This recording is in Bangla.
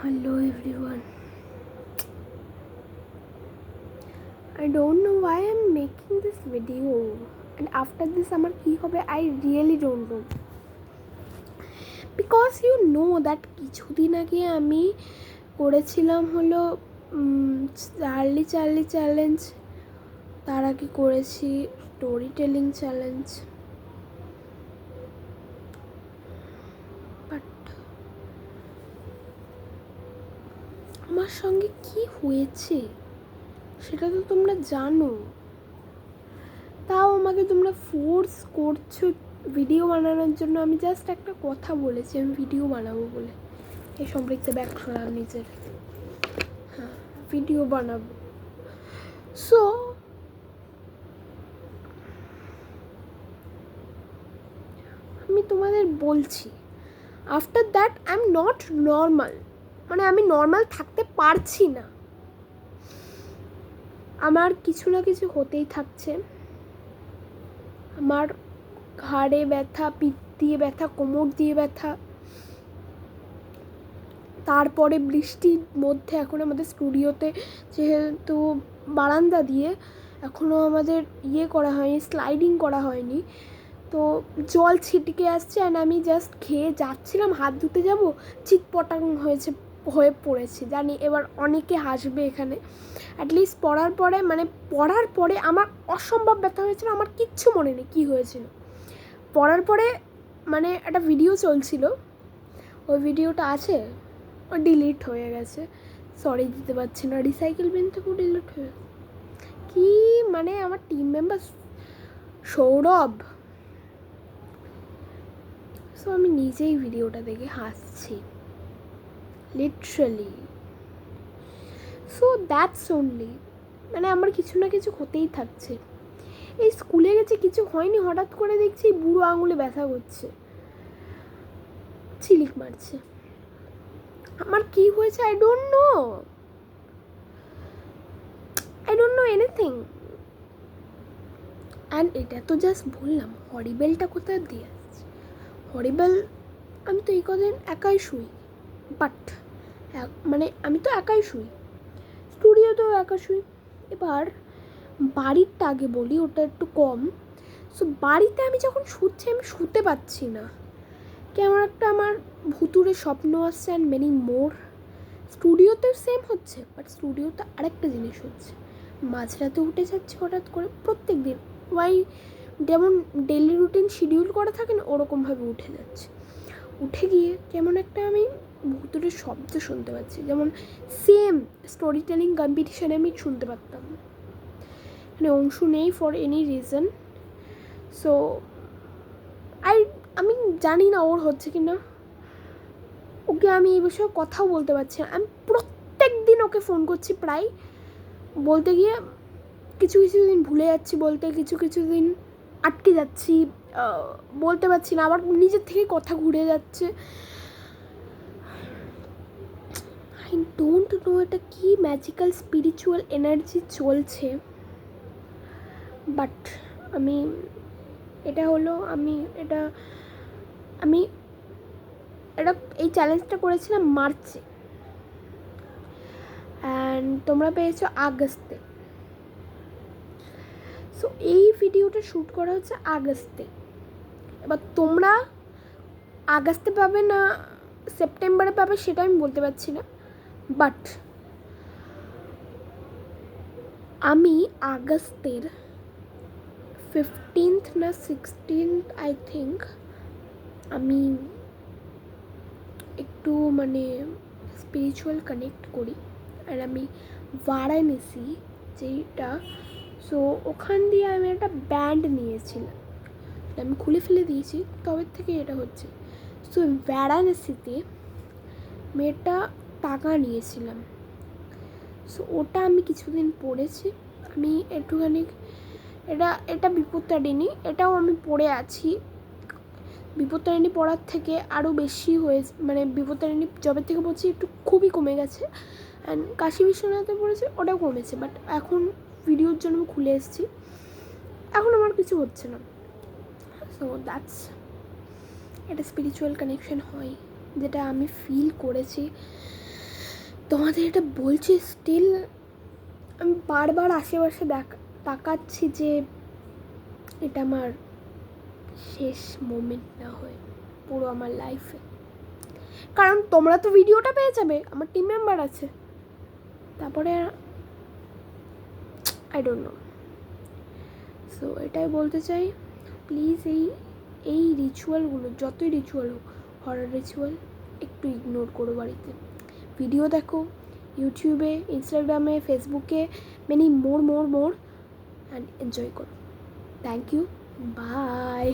Hello everyone. I don't know why I'm making this video and after this হবে I really don't know. Because you know that কিছুদিন আগে আমি করেছিলাম হলো চার্লি চার্লি চ্যালেঞ্জ তার আগে করেছি স্টোরি টেলিং চ্যালেঞ্জ আমার সঙ্গে কি হয়েছে? সেটা তো তোমরা জানো। তাও আমাকে তোমরা ফোর্স করছ ভিডিও বানানোর জন্য। আমি জাস্ট একটা কথা বলেছি, আমি ভিডিও বানাবো বলে। এই সম্পর্কে ব্যাক সরা নিজের। হ্যাঁ ভিডিও বানাবো। সো আমি তোমাদের বলছি after that I am not normal মানে আমি নর্মাল থাকতে পারছি না। আমার কিছু না কিছু হতেই থাকছে। আমার ঘাড়ে ব্যথা, পিঠ দিয়ে ব্যথা, কোমর দিয়ে ব্যথা। তারপরে বৃষ্টির মধ্যে এখন আমাদের স্টুডিওতে যেহেতু বারান্দা দিয়ে এখনও আমাদের ইয়ে করা হয়নি স্লাইডিং করা হয়নি। তো জল ছিটকে আসছে অ্যান্ড আমি জাস্ট খেয়ে যাচ্ছিলাম, হাত ধুতে যাব, চিৎপটাং হয়েছে হয়ে পড়েছি, জানি এবার অনেকে হাসবে এখানে। অ্যাটলিস্ট পড়ার পরে মানে পড়ার পরে আমার অসম্ভব ব্যথা হয়েছিল, আমার কিচ্ছু মনে নেই কী হয়েছিল। পড়ার পরে মানে একটা ভিডিও চলছিল, ওই ভিডিওটা আছে, ও ডিলিট হয়ে গেছে। সরি দিতে পারছি না রিসাইকেল বিন থেকেও ডিলিট হয়ে কি মানে আমার টিম মেম্বার সৌরভ। সো আমি নিজেই ভিডিওটা দেখে হাসছি। লিটারালি সো দ্যাটস অনলি মানে আমার কিছু না কিছু হতেই থাকছে। এই স্কুলে গেছে, কিছু হয়নি, হঠাৎ করে দেখছি বুড়ো আঙুলে ব্যথা করছে। চিলিক মারছে। আমার কি হয়েছে? I don't know I don't know anything and এটা তো জাস্ট বললাম হরিবেলটা কোথায় দিয়ে আসছে? হরিবেল আমি তো এই কদিন একাই শুই বাট মানে আমি তো একাই শুই। স্টুডিওতেও একা শুই। এবার বাড়িরটা আগে বলি, ওটা একটু কম। সো বাড়িতে আমি যখন শুচ্ছি, আমি শুতে পাচ্ছি না। কেমন একটা আমার ভুতুরে স্বপ্ন আসছে অ্যান্ড মেনি মোর স্টুডিওতেও সেম হচ্ছে বাট স্টুডিওতে আরেকটা জিনিস হচ্ছে। মাঝরাতে উঠে যাচ্ছে হঠাৎ করে, প্রত্যেক দিন। ওয়াই যেমন ডেলি রুটিন শিডিউল করা থাকে না, ওরকমভাবে উঠে যাচ্ছে। উঠে গিয়ে কেমন একটা আমি ভুতুরের শব্দ শুনতে পাচ্ছি। যেমন সেম স্টোরি টেলিং কম্পিটিশানে আমি শুনতে পারতাম। মানে অংশ নেই for any reason so I আমি জানি না ওর হচ্ছে কি না ওকে আমি এই বিষয়ে কথাও বলতে পারছি না। আমি প্রত্যেক দিন ওকে ফোন করছি প্রায়। বলতে গিয়ে কিছু কিছু দিন ভুলে যাচ্ছি বলতে, কিছু কিছু দিন আটকে যাচ্ছি। বলতে পারছি না। আবার নিজের থেকে কথা ঘুরে যাচ্ছে। আই ডোন্ট নো এটা কি ম্যাজিক্যাল স্পিরিচুয়াল এনার্জি চলছে। বাট আমি, এটা হলো আমি, এটা আমি এটা, এই চ্যালেঞ্জটা করেছিলাম মার্চে অ্যান্ড তোমরা পেয়েছ আগস্টে সো এই ভিডিওটা শ্যুট করা হচ্ছে আগস্টে এবার তোমরা আগস্টে পাবে না সেপ্টেম্বরে পাবে সেটা আমি বলতে পারছি না। বাট আমি আগস্টের ফিফটিন্থ না সিক্সটিন্থ আই থিঙ্ক আমি একটু মানে স্পিরিচুয়াল কানেক্ট করি। আর আমি বারাণসী যেটা সো ওখান দিয়ে আমি একটা ব্যান্ড নিয়েছিলাম আমি খুলে ফেলে দিয়েছি, তবে থেকে এটা হচ্ছে। সো বারাণসীতে মেয়েটা টাকা নিয়েছিলাম। সো ওটা আমি কিছুদিন পড়েছি। আমি একটুখানি, এটা এটা বিপত্তারিণী এটাও আমি পড়ে আছি। বিপত্তারিণী পড়ার থেকে আরও বেশি হয়েছে মানে বিপত্তারিণী জবের থেকে পড়ছি একটু খুবই কমে গেছে। অ্যান্ড কাশী বিশ্বনাথে পড়েছে, ওটাও কমেছে বাট এখন ভিডিওর জন্য আমি খুলে এসেছি। এখন আমার কিছু হচ্ছে না। সো দ্যাটস একটা স্পিরিচুয়াল কানেকশন হয়, যেটা আমি ফিল করেছি। তোমাদের এটা বলছি স্টিল আমি বারবার আশেপাশে দেখ, তাকাচ্ছি যে এটা আমার শেষ মোমেন্ট না হয়ে পুরো আমার লাইফে কারণ তোমরা তো ভিডিওটা পেয়ে যাবে, আমার টিম মেম্বার আছে। তারপরে আই ডোন্ট নো সো এটাই বলতে চাই প্লিজ এই এই রিচুয়ালগুলো যতই রিচুয়াল হোক হরার রিচুয়াল একটু ইগনোর করো বাড়িতে। ভিডিও দেখো ইউটিউবে ইনস্টাগ্রামে ফেসবুকে many more more more and enjoy করো থ্যাংক ইউ বাই